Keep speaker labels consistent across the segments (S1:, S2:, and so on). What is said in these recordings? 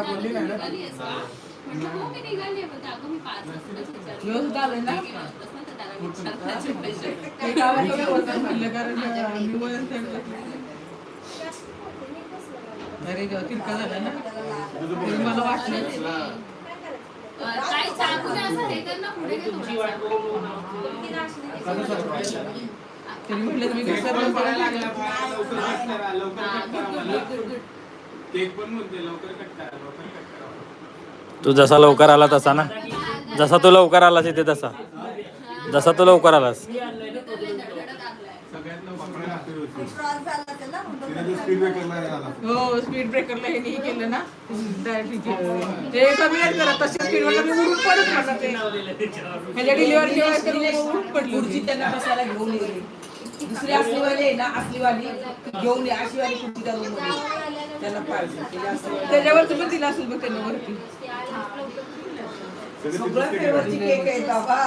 S1: काय बोलली नाही ना. व्यवस्थित आले ना? ते होतं म्हणलं कारण मी फेडलं. अरे देवा, तिरका झाला ना तरी मला वाटलं
S2: हे.
S1: तरी म्हटलं मी सर्व करायला लागला
S2: good, good, good, good, good.
S3: Cake पण म्हणते लवकर कट करा लवकर कट करा.
S4: तू जसा लवकर आला तसा ना? जसा तू लवकर आलास इथे तसा. जसा तू लवकर आलास.
S1: हो स्पीड ब्रेकरला हे नाही केलं ना? डायरेक्ट ते कमी नाही करत तशी स्पीड ब्रेकर मी उडून पडत मला ते. ह्याच्या डिलिव्हरी जेव्हा तर मी उडून पडली
S5: खुर्ची त्यांना बसायला घेऊन ये दुसरी असली वाली आहे ना असली वाली ती घेऊन ये अशी वाली खुर्ची त्या रूम मध्ये त्यांना पाहिजे ती असली
S1: दिला बघ त्यांना वरती.
S5: सगळं फ्लेवरची केक आहे बाबा.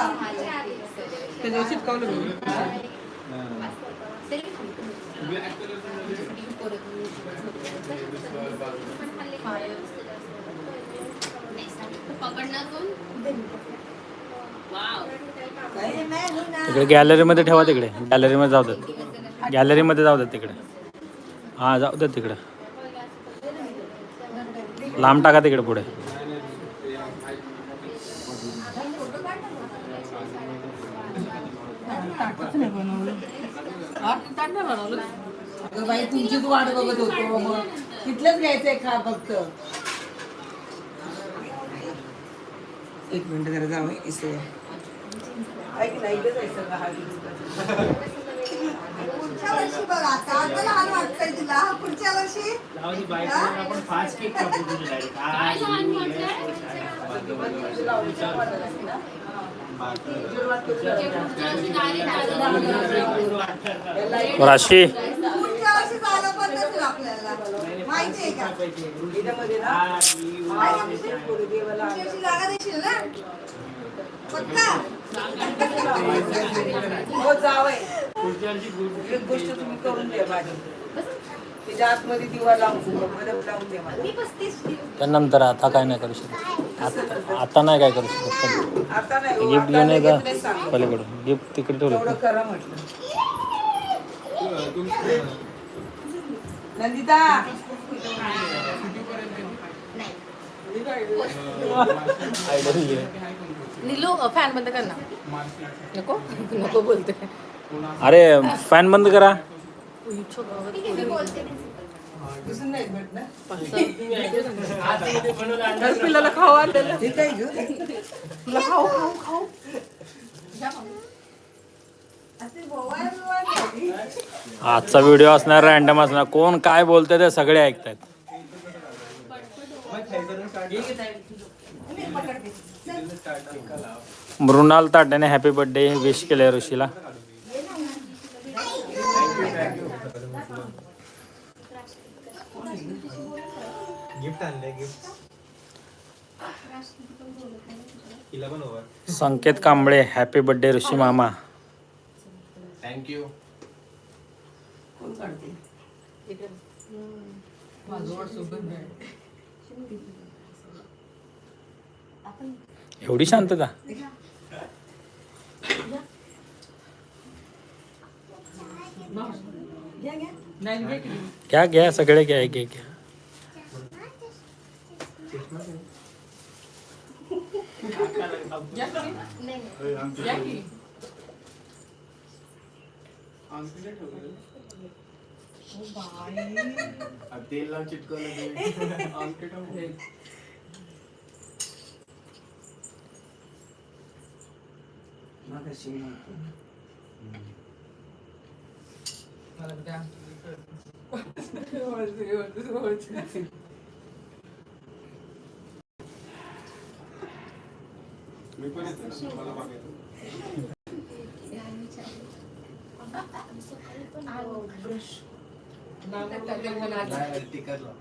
S1: त्याच्यावर मी.
S4: तिकडे गॅलरीमध्ये ठेवा तिकडे. गॅलरीमध्ये जाऊ देत. गॅलरीमध्ये जाऊ देत तिकडे. हां जाऊ देत तिकडे. लांब टाका तिकडे पुढे.
S1: नाही हा, नाही
S5: अगं बाई तुमचीच वाट बघत होतो मग तिथलंच घ्यायचंय खा फक्त. एक मिनिट जरा जाऊ इसं ऐक ना इथेच आहे सगळं हा
S6: पुढच्या वर्षी बघ आता आता लहान वाटतंय तुला पुढच्या वर्षी
S7: आपण फास्ट केक कापू तुझे डायरेक्ट
S2: काय लहान वाटतंय?
S4: राशी
S6: पुढच्या वर्षी झालं पण नसेल आपल्याला माहिती आहे का पुढच्या जागा देशील ना पक्का
S5: हो जावय एक गोष्ट तुम्ही करून द्या माझी. त्याच्या आतमध्ये दिवा लावून बल्ब लावून द्या मला
S4: त्यानंतर आता काय नाही करू शकत. आता आता नाही काय करू शकत.
S5: आता नाही हो,
S4: गिफ्ट
S5: आता
S4: घेऊन ये
S5: लगेच
S4: का?
S5: नाही सांगू.
S4: पलीकडून. गिफ्ट तिकडे
S5: तेवढं
S4: ठेवलं
S5: करा म्हटलं. नंदिता.
S8: नीलू फॅन बंद कर ना. नको नको बोलते
S4: अरे फॅन बंद करा.
S1: पिल्लाला खाऊ तुला खाऊ खाऊ खाऊ
S4: आजचा व्हिडिओ असणार रॅन्डम असणार. कोण काय बोलते ते सगळे ऐकतायत. मृणाल ताट्याने हॅपी बर्थडे विश केले ऋषीला.
S3: गिफ्ट आणले गिफ्ट तिला पण over
S4: Sanket Kamble happy birthday Rishi मामा.
S3: थँक्यू
S5: कोण काढते?
S1: माझं WhatsApp बंद आहे.
S4: एवढी शांतता. घ्या घ्या सगळे घ्या एक एक घ्या.
S1: या की? या की?
S3: तेल लावून चिटकवलं
S5: मागाशी नव्हतं.
S1: मला द्या. वरती, वरती, वरती.
S3: मी पण येतो. मला टिकरला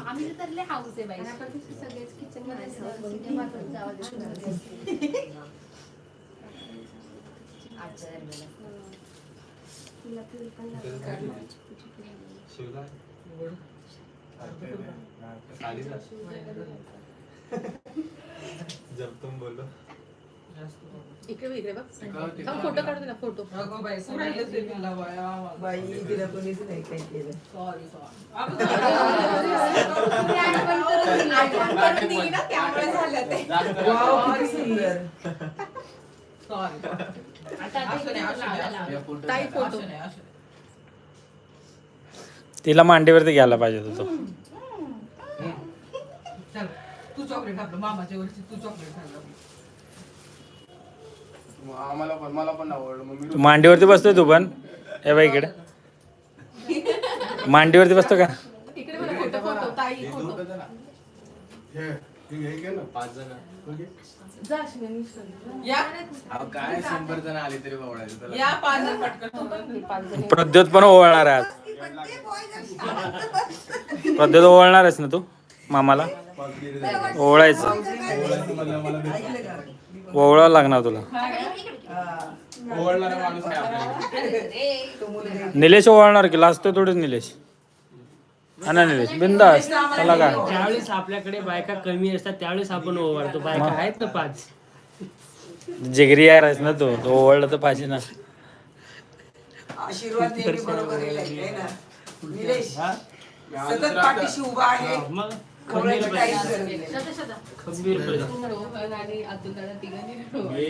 S2: आम्ही तर लय हाऊस आहे बाई सगळेच किचनमध्ये
S3: जब तुम बोलो
S8: इकडे बघ फोटो काढू फोटो
S1: बाई,
S5: तिला कोणीच नाही केलं
S6: ना त्यामुळे झालं ते
S5: वाव
S8: ताई फोटो.
S4: तिला मांडीवरती घ्यायला पाहिजे होता तो.
S1: चल, तू चॉकलेट घातलं मामाच्या वरची तू चॉकलेट घातलं
S3: आम्हाला पण मला पण आवडलं. मग मी
S4: तू मांडीवरती बसतोय तू पण? हे बाई इकडे. मांडीवरती बसतो का?
S8: इकडे बघ फोटो फोटो ताई फोटो.
S3: घे ना. पाच जण.
S8: जा अश्विनी, अश्विनी.
S1: या
S3: काय शंभर जण आले तरी बावडायचं त्याला
S1: या पाच जण पटकन तू पण.
S8: पाच जणी.
S4: प्रद्योत पण ओवळणार आहे आज प्रद्योत ओवळणारच ना तू मामाला ओवळायचं ओवळावं लागणार तुला
S5: हा.
S3: ओवळणारा माणूस आहे आपल्याकडे
S5: तो मुलगा
S4: निलेश ओवळणार की लाजतोय थोडीच निलेश हा ना निलेश बिंदास त्याला काय
S7: ज्यावेळेस आपल्याकडे बायका कमी असतात त्यावेळेस आपण ओवाळतो. बायका आहेत ना पाच.
S4: जिगरी यार आहेस ना तू? तो ओवळलं तर पाहिजे ना.
S5: आशीर्वाद नेहमी बरोबर येईल आहे ना निलेश सतत पाठीशी उभा आहे.
S7: मग?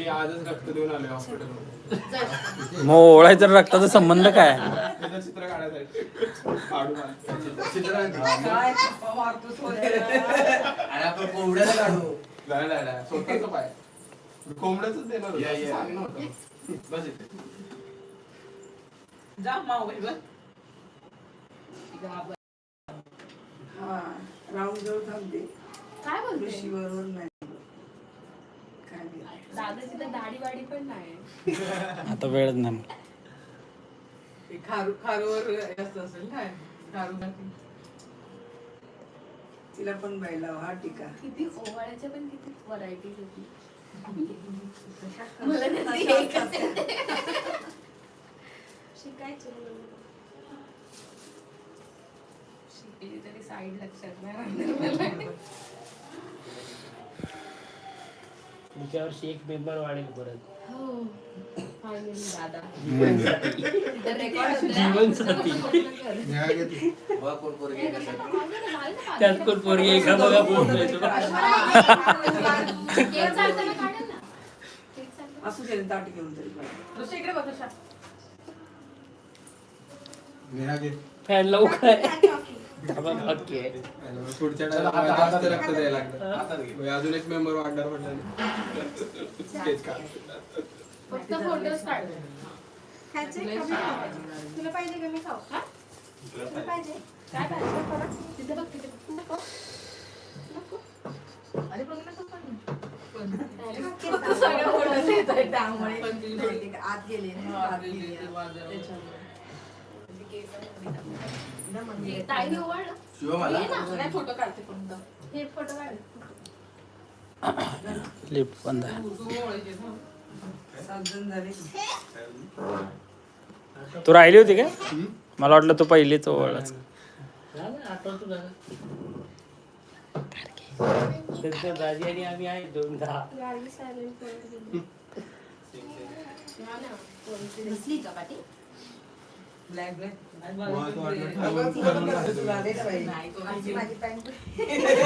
S3: आजच रक्त देऊन आलोय हॉस्पिटल.
S4: मग ओवळायचं आणि रक्ताचा संबंध काय?
S3: चित्र काढायचं. चित्र पाय. कोंबड्याच देणार
S1: जा माऊ.
S5: हा. राऊंड जवळ थांबते.
S2: काय बोलते?
S5: ऋषी बरोबर नाही काय नाही.
S2: दादाची तर दाढी वाडी पण नाही.
S4: आता वेळच नाही
S1: ते खारू खारूवर जास्त असेल काय खारू.
S5: तिला पण बायला हा टीका.
S2: किती ओवाळ्याच्या पण किती व्हरायटीज होती. मला त्यातली एकच येते. शिकायचं. शिकली तरी साईड लक्षात नाही.
S7: पुढच्या वर्षी एक मेंबर वाढेल परत.
S2: हो फायनली दादा. तर रेकॉर्ड
S7: जीवनसाथी. कोण पोरगी
S5: असू दे ताट घेऊन तरी.
S7: फॅन लावू आहे.
S3: पुढच्या टायमाला जास्त रक्त द्यायला लागतं. मग अजून एक मेंबर वाढणार म्हटलं तेच का?
S2: फक्त फोटोज काढ.
S6: तुला पाहिजे का मी खाऊ
S2: हा?
S6: तुला पाहिजे.
S2: काय पाहिजे? तिथे बघ तिथे बघ.
S8: अरे बघ ना, तो पण.
S6: फक्त
S8: सगळ्या photos येतायत त्यामुळे.
S6: माहिती का, आत गेले. ना, आत गेले.
S2: ताईने ओवाळलं
S3: शिव मला
S2: ये ना.
S8: नाही फोटो काढते फक्त
S2: हे फोटो काढ
S4: लिप बंद आहे.
S1: तू
S4: तू राहिली होती का मला वाटलं तू पहिलीच ओवळच
S7: ना. सध्या दाजी आणि आम्ही आहे दोन दहा
S2: गाडी सायलेंट बसली का पाठी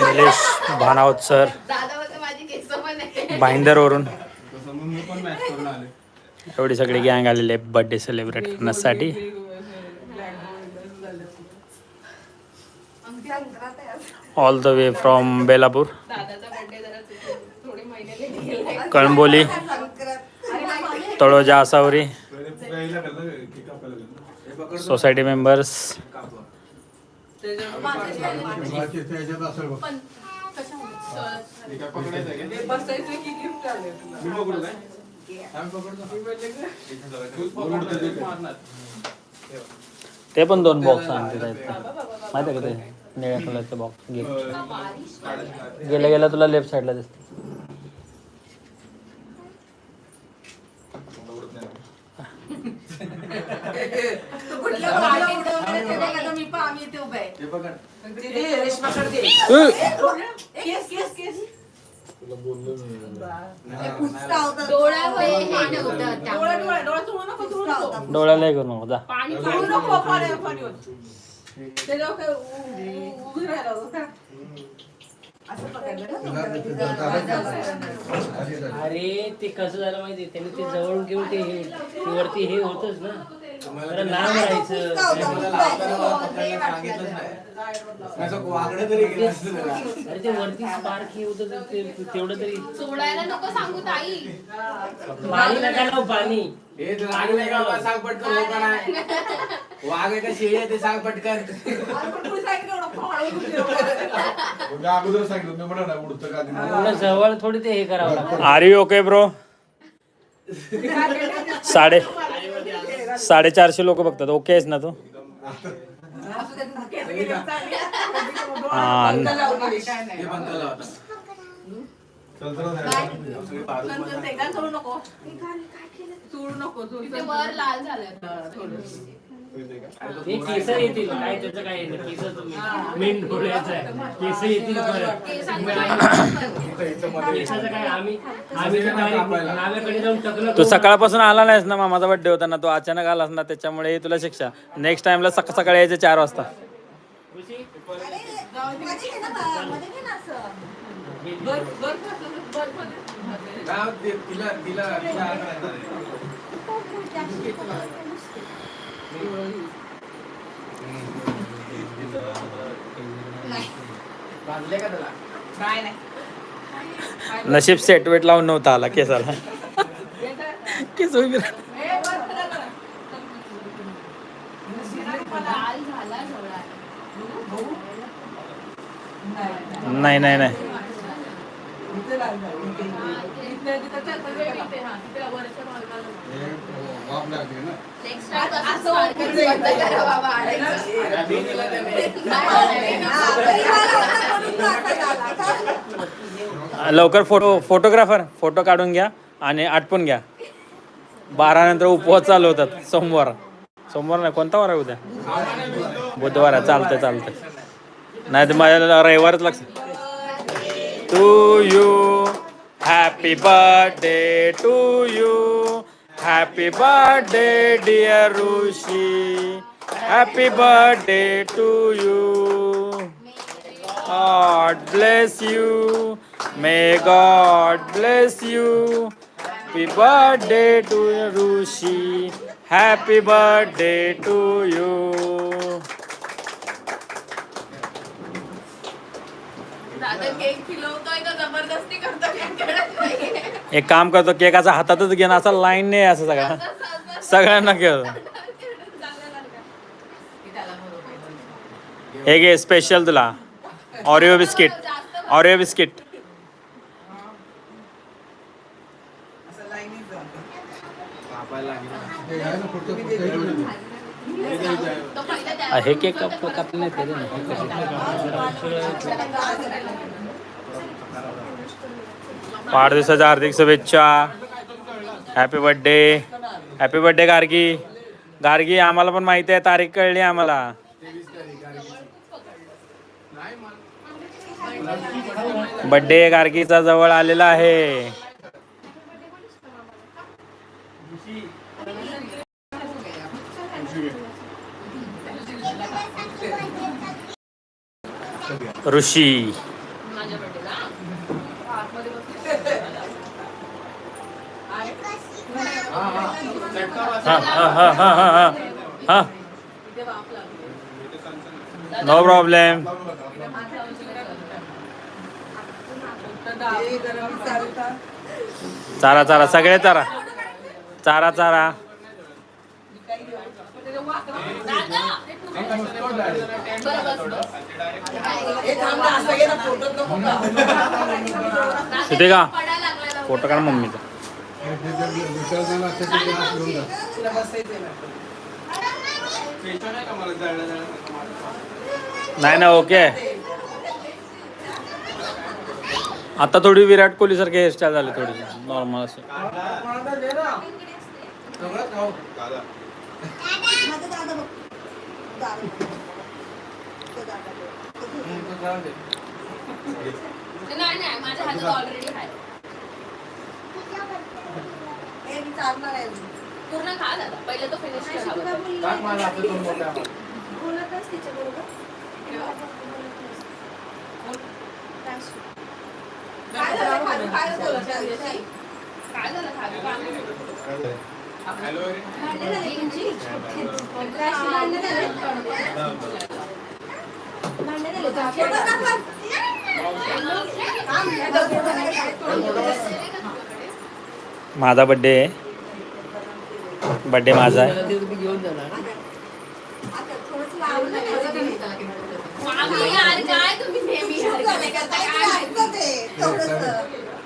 S4: निलेश भानावत सर. भाईंदरवरून एवढी सगळी गँग आलेले आहे बर्थडे सेलिब्रेट करण्यासाठी. All the way from Belapur. Kalamboli. Taloja
S3: Asawari
S4: society members
S3: ते
S4: पण दोन बॉक्स आणते माहिती आहे का ते? निळ्या कलरचे बॉक्स गिफ्ट गेल्या गेल्या तुला लेफ्ट साईडला दिसते
S5: ते दे, रेशमाकडे दे.
S1: केस केस केस
S6: कुचका होता
S2: डोळ्यावर हे नव्हतं त्यामुळे.
S1: डोळा
S4: करू नको जा.
S2: पाणी पाणी
S7: अरे ते कसं झालं माहिती त्याने ते जवळून घेऊन ते हे ते वरती हे होतच ना. जरा लांब राहायचं. अरे ते वरती स्पार्क हे होतं तर ते तेवढं तरी.
S2: सोडायला नको सांगू ताई.
S7: पाणी नका लावू पाणी.
S3: हे तुला लागलंय का मला सांग पटकन हो का नाही. वाघ आहे का शेळी आहे ते सांग पटकन.
S1: अरे पण तुम्ही सांगितलं एवढं पाणी कुठे एवढं?
S9: मी अगोदर सांगितलं मी म्हणा ना उडतं का ते
S7: एवढं जवळ थोडी ते हे करावं लागतं.
S4: आर यू ओके ब्रो साडे साडेचारशे लोक बघतात. ओके आहेस ना तू?
S1: नको
S2: वर लाल झालं
S7: ते केस येतील काय त्याचं काय नाही केस तुम्ही मेन डोळ्याचं आहे केस येतील परत केसाचं काय आम्ही आम्ही तर direct नाव्याकडे जाऊन टकलं
S4: तू सकाळपासून आला नाहीस ना मामाचा बर्थडे होता ना तू अचानक आलास ना त्याच्यामुळे तुला शिक्षा नेक्स्ट टाइमला सकाळ सकाळी यायचं चार वाजता
S3: तिला तिला
S4: नशीब सेट वेट लावून नव्हता आला केसाला. केस नाही नाही नाही. लवकर फोटो फोटोग्राफर फोटो काढून घ्या आणि आटपून घ्या. बारा नंतर उपवास चालू होतात सोमवार. सोमवार नाही कोणता वार आहे उद्या? बुधवार आहे चालतंय चालतंय. नाही तर माझ्या रविवारच लक्ष to you. Happy birthday to you. Happy birthday, dear Rushi. Happy birthday to you. God bless you. May God bless you. Happy birthday to Rushi. Happy birthday to you. एक काम करतो केकाचा हातातच घेणं असा लाईन नाही असं सगळा. सगळ्यांना खेळ. हे घे स्पेशल तुला. ऑरिओ बिस्किट ऑरिओ बिस्किट
S5: असं लाईनीत जातं.
S3: कापायला लागेल.
S9: ते आहे ना फक्त फक्त हे ठेवलं ते.
S2: तो पहिला त्या-
S4: हे केक कप कापले तरी ना वाढदिवसाच्या हार्दिक शुभेच्छा. Happy birthday happy birthday Gargi. Gargi आम्हाला पण माहिती आहे तारीख कळली आम्हाला. बर्थडे गार्गीचा जवळ आलेला आहे. ऋषी. नो प्रॉब्लेम चारा चारा सगळे चारा. चारा चारा. तिथे का? फोटो काढ मम्मीचा. नाही ना ओके. आता थोडी विराट कोहली सारखी हेअरस्टाईल झाली थोडी नॉर्मल असे
S2: नाही नाही माझ्या हातात ऑलरेडी आहे.
S6: हे मी चालणार आहे
S2: पूर्ण खा दादा. पहिले तो फिनिश करा
S3: टाक माझ्या हातात दोन मोठ्या. आपण.
S6: बोलतच तिच्या बरोबर. काय झालं? खाली काय बोलत आहे?
S2: काय झालं? खाली
S3: हॅलो. रे.
S6: भांडे झाले तुमची? भांडे झाले?
S4: माझा बड्डे आहे. बड्डे माझा आहे.
S7: आले आले आले शर्दी
S6: आले थोडंसं लावलं नाही.
S2: मामी यार काय तुम्ही नेहमी
S6: खूप
S2: यार
S6: झाले का? ताईचं ऐकतं ते, थोडंसं.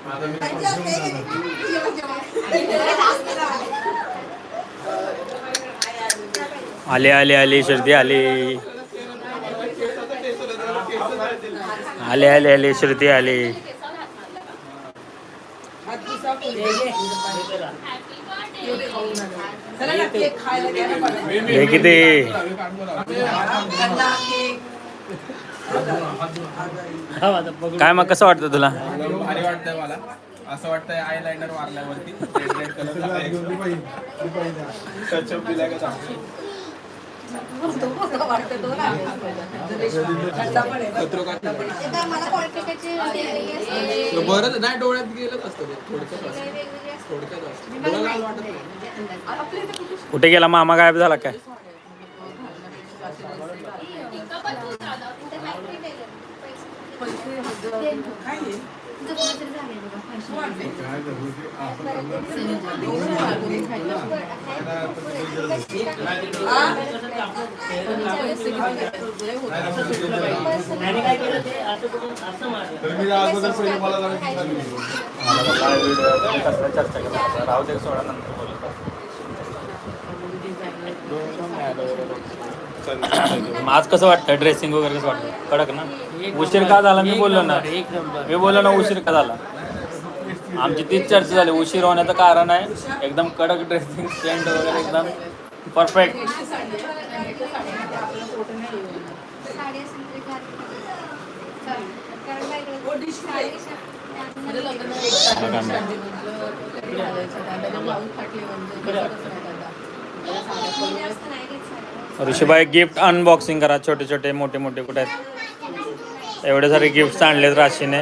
S3: माझा मी
S6: ताईचं ते-
S4: आले आले आले श्रुती आले आले आले आले श्रुती आले
S5: हात पुसा पुढे. चला ना केक खायला द्या ना मला.
S4: हे किती काय मग कसं वाटतं तुला
S3: भारी वाटतंय मला असं वाटतंय आय मारल्यावरती
S6: बरंच
S3: बरं नाही डोळ्यात गेलंच असतं थोडक्यात थोडक्यात
S4: कुठे गेला? मामा गायब झाला काय?
S5: काय
S9: काय झालं आपण
S7: त्याने काय केलं ते असं करून असं मारलं
S9: तर मी अगोदर पहिले मला जरा विचारलं
S4: चर्चा करा राहू दे सोडा नंतर आज कसं वाटतं ड्रेसिंग वगैरे कसं वाटतं कडक ना? उशीर का झाला? मी बोललो ना.
S7: एक नंबर.
S4: मी बोललो ना उशीर का झाला? आमची तीच चर्चा झाली. उशीर होण्याचं कारण आहे एकदम कडक ड्रेसिंग सेंट वगैरे एकदम परफेक्ट
S6: साडी असेल तरी.
S4: ऋषीबाई गिफ्ट अनबॉक्सिंग करा. छोटे छोटे मोठे मोठे कुठे आहेत? एवढे सारे गिफ्ट आणलेत राशीने.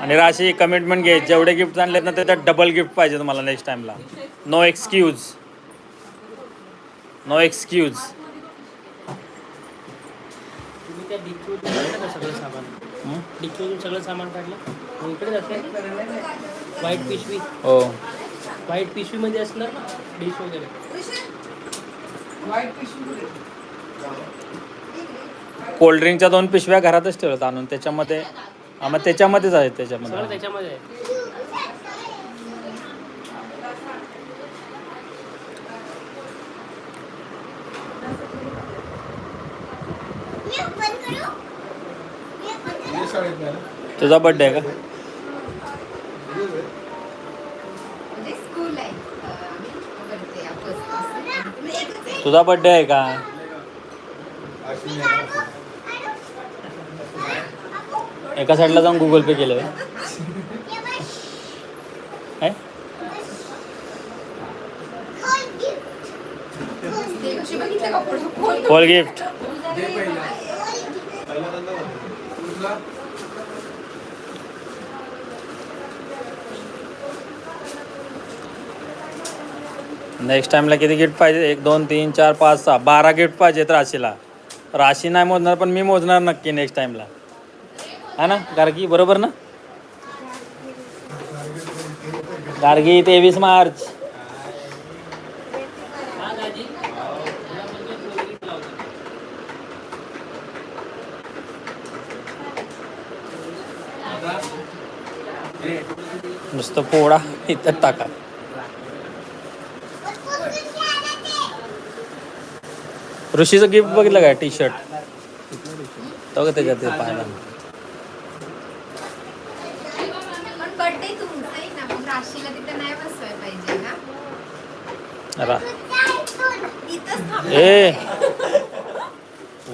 S4: आणि राशी कमिटमेंट घे जेवढे गिफ्ट आणलेत ना त्याच्यात डबल गिफ्ट पाहिजे तुम्हाला नेक्स्ट टाइमला नो एक्सक्यूज नो एक्सक्यूज
S7: सगळं सामान? काढलं? व्हाईट पिशवी
S4: हो.
S7: व्हाईट पिशवीमध्ये असणार ना? डिश वगैरे.
S5: White पिशवी कुठे?
S4: कोल्ड्रिंकच्या दोन पिशव्या घरातच ठेवत आणून त्याच्यामध्ये हा मग त्याच्यामध्येच आहेत
S7: सगळं
S4: त्याच्यामध्ये
S7: त्याच्यामध्ये आहे
S9: हे शाळेत नाही ना?
S4: तुझा बर्थडे आहे का
S6: म्हणजे स्कूल आहे अं, करते आपण. एकच आहे.
S4: तुझा बर्थडे आहे का
S9: अश्विनी आहे ना?
S4: एका साईडला जाऊन गुगल पे केलं काय?
S6: ते
S4: गिफ्ट नेक्स्ट टाइमला किती गिफ्ट पाहिजे? एक दोन तीन चार पाच सहा. बारा गिफ्ट पाहिजेत राशीला. राशी नाही मोजणार पण मी मोजणार नक्की नेक्स्ट टाइमला हा ना? गार्गी बरोबर ना? गार्गी तेवीस मार्च. नुसतं पोळा इथं टाका. ऋषीचं गिफ्ट बघितलं काय टी शर्ट तो का त्याच्यात ते पाहायला
S6: पण बर्थडे तुमचा आहे ना मग राशीला तिथे नाही बसवायला पाहिजे ना थांबा.
S4: ए.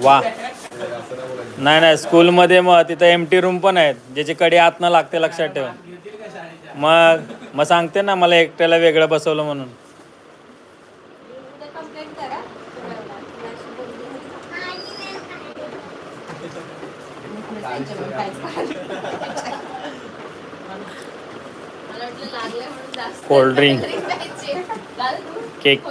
S4: वा. नाही नाही स्कूलमध्ये मग तिथं एम टी रूम पण आहेत. ज्याची कडी आतनं लागते लक्षात ठेव. मग मग सांगते ना मला एकट्याला वेगळं बसवलं म्हणून.
S6: कंप्लेंट करा
S2: मला वाटलं लागलं म्हणून जास्त
S4: Cold drink.
S2: प्यायचे. झालं तू?
S4: केक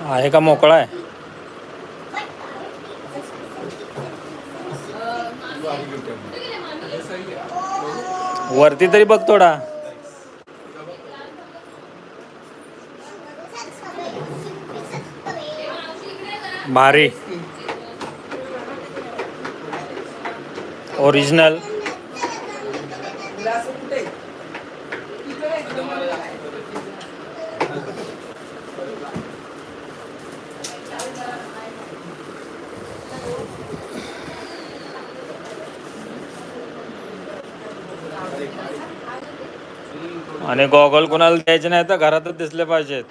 S3: आहे?
S4: का मोकळा आहे वरती तरी बघ थोडा भारी ओरिजिनल आणि गॉगल कोणाला द्यायचे नाही तर घरातच दिसले पाहिजेत.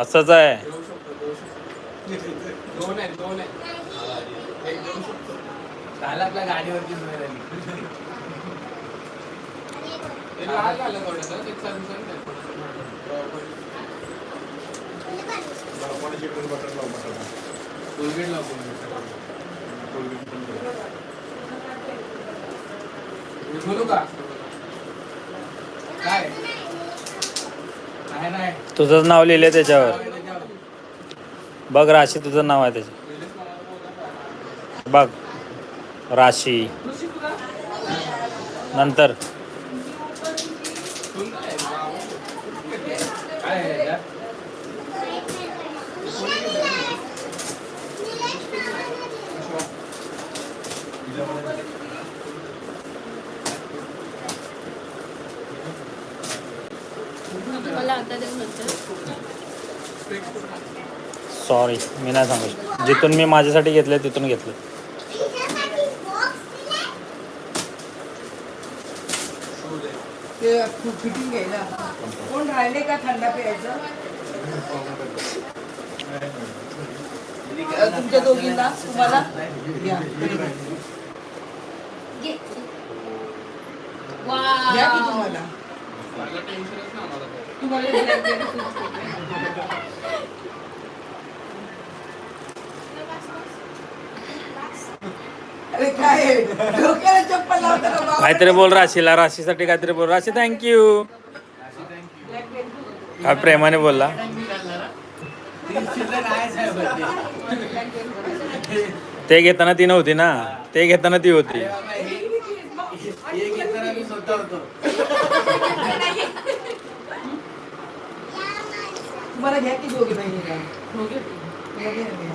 S4: असंच आहे
S3: देऊ शकतो, देऊ शकतो. दोन आहेत दोन आहेत एक देऊ शकतो आपल्या गाडीवरची ते झालं थोडंसं, कोलगेट. कोलगेट पण बोलू का काय नाही
S4: तुझंच नाव लिहिलं त्याच्यावर बघ राशी तुझं नाव आहे त्याचे. बघ. राशी. नंतर
S3: काय आहे याच्यात?
S2: मला आता देऊ नंतर
S4: सॉरी मी नाही सांगू शकत. जिथून मी माझ्यासाठी घेतलं तिथून घेतलं
S5: कोण राहिले का थंडा प्यायचं? तुमच्या दोघींना? तुम्हाला? तुम्हाला
S3: मला टेन्शनच नाही आम्हाला तर.
S5: तुम्हाला black berry fruits अरे काय आहे? डोक्याला चप्पल लावता का बाबा?
S4: काहीतरी बोल राशीला राशीसाठी काहीतरी बोल राशी थँक्यू काय प्रेमाने बोलला ते घेताना ती नव्हती ना ते घेताना ती होती
S3: घेताना मी स्वतः होतो
S5: तुम्हाला घ्या की दोघी बहिणीला तुम्हाला घ्या ना. ए बाई तुम्हाला घ्या की.
S7: लिप लॉक लिप लॉक है ना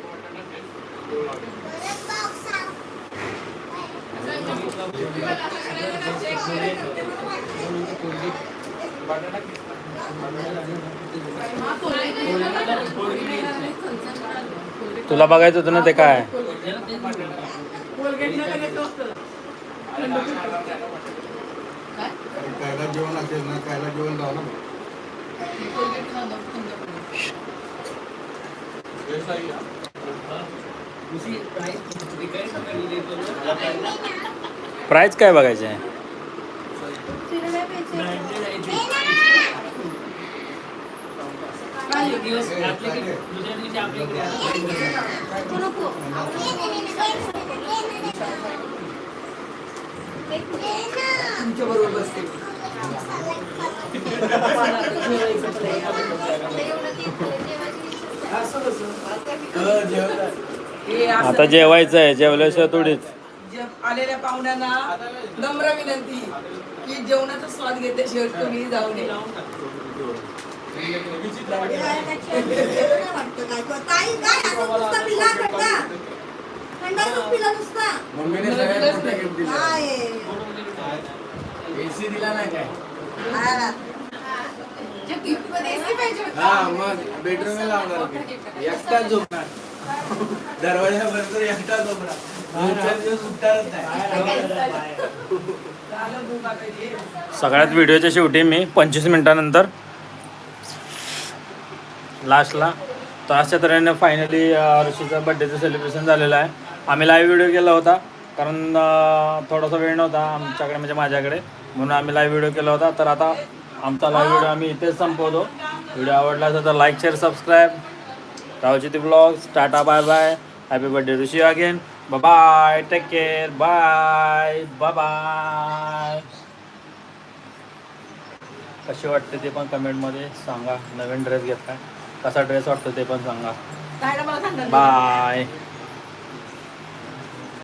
S4: तुला बघायचं होतं ना ते काय?
S7: प्राइस
S4: काय बघायचं आहे
S5: तुमच्या बरोबर बसते हे
S4: आता जेवायचं आहे जेवल्याशिवाय थोडीच.
S5: जे आलेल्या पाहुण्यांना नम्र विनंती की जेवणाचा स्वाद घेते शेवट तुम्ही जाऊ नये.
S3: मम्मीने सगळ्यात मोठा गिफ्ट दिला एसी दिला नाही काय
S6: हा.
S3: मग बेडरूम लावणार एकटाच झोपणार दरवाजा बंद झोपणार
S4: सगळ्यात व्हिडिओच्या शेवटी मी पंचवीस मिनिटानंतर लास्टला तर अशा तऱ्हेने फायनली ऋषीचा बड्डेचं सेलिब्रेशन झालेलं आहे. आम्ही लाईव्ह व्हिडिओ केला होता कारण थोडासा वेळ नव्हता आमच्याकडे म्हणजे माझ्याकडे. म्हणून आम्ही लाईव्ह व्हिडिओ केला होता. तर आता आमचा लाईव्ह व्हिडिओ आम्ही इथेच संपवतो. व्हिडिओ आवडला असेल तर लाईक शेअर सबस्क्राईब रावची ती blogs tata bye bye happy birthday Rishi again bye take care bye bye bye कशी वाटते ते पण कमेंटमध्ये सांगा. नवीन ड्रेस घेतला कसा ड्रेस वाटतो ते पण
S1: सांगा.
S4: बाय